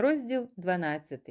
Розділ 12.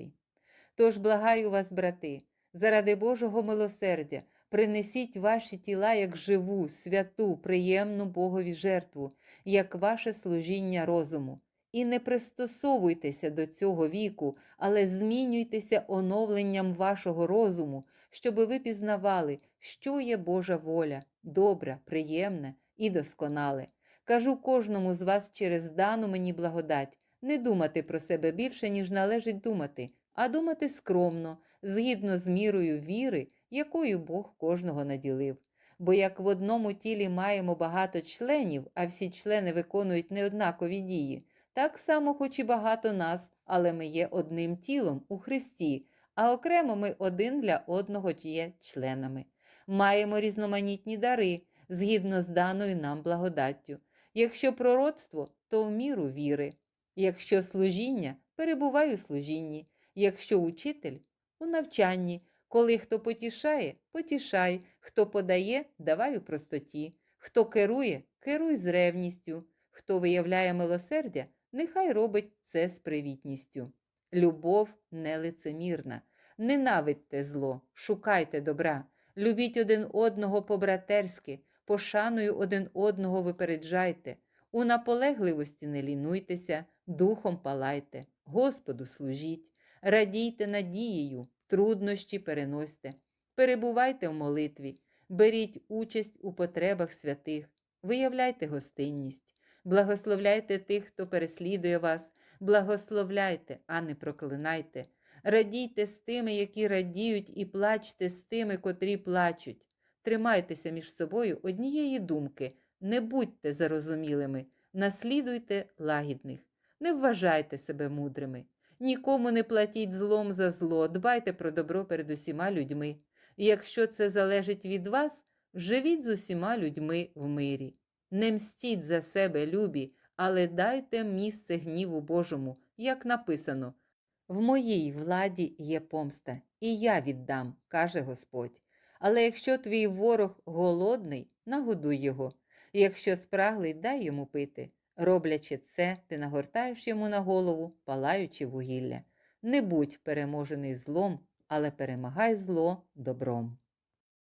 Тож благаю вас, брати, заради Божого милосердя, принесіть ваші тіла як живу, святу, приємну Богові жертву, як ваше служіння розуму. І не пристосовуйтеся до цього віку, але змінюйтеся оновленням вашого розуму, щоби ви пізнавали, що є Божа воля, добра, приємна і досконале. Кажу кожному з вас через дану мені благодать не думати про себе більше, ніж належить думати, а думати скромно, згідно з мірою віри, якою Бог кожного наділив. Бо як в одному тілі маємо багато членів, а всі члени виконують неоднакові дії, так само, хоч і багато нас, але ми є одним тілом у Христі, а окремо ми один для одного є членами. Маємо різноманітні дари, згідно з даною нам благодаттю. Якщо пророцтво, то в міру віри. Якщо служіння, перебувай у служінні, якщо учитель у навчанні, коли хто потішає, потішай, хто подає, давай у простоті, хто керує, керуй з ревністю, хто виявляє милосердя, нехай робить це з привітністю. Любов нелицемірна. Ненавидьте зло, шукайте добра, любіть один одного по-братерськи, пошаною один одного випереджайте, у наполегливості не лінуйтеся, духом палайте, Господу служіть, радійте надією, труднощі переносьте, перебувайте в молитві, беріть участь у потребах святих, виявляйте гостинність, благословляйте тих, хто переслідує вас, благословляйте, а не проклинайте. Радійте з тими, які радіють, і плачте з тими, котрі плачуть. Тримайтеся між собою однієї думки, не будьте зарозумілими, наслідуйте лагідних, не вважайте себе мудрими, нікому не платіть злом за зло, дбайте про добро перед усіма людьми. Якщо це залежить від вас, живіть з усіма людьми в мирі. Не мстіть за себе, любі, але дайте місце гніву Божому, як написано. В моїй владі є помста, і я віддам, каже Господь. Але якщо твій ворог голодний, нагодуй його, якщо спраглий, дай йому пити. Роблячи це, ти нагортаєш йому на голову, палаючи вугілля. Не будь переможений злом, але перемагай зло добром.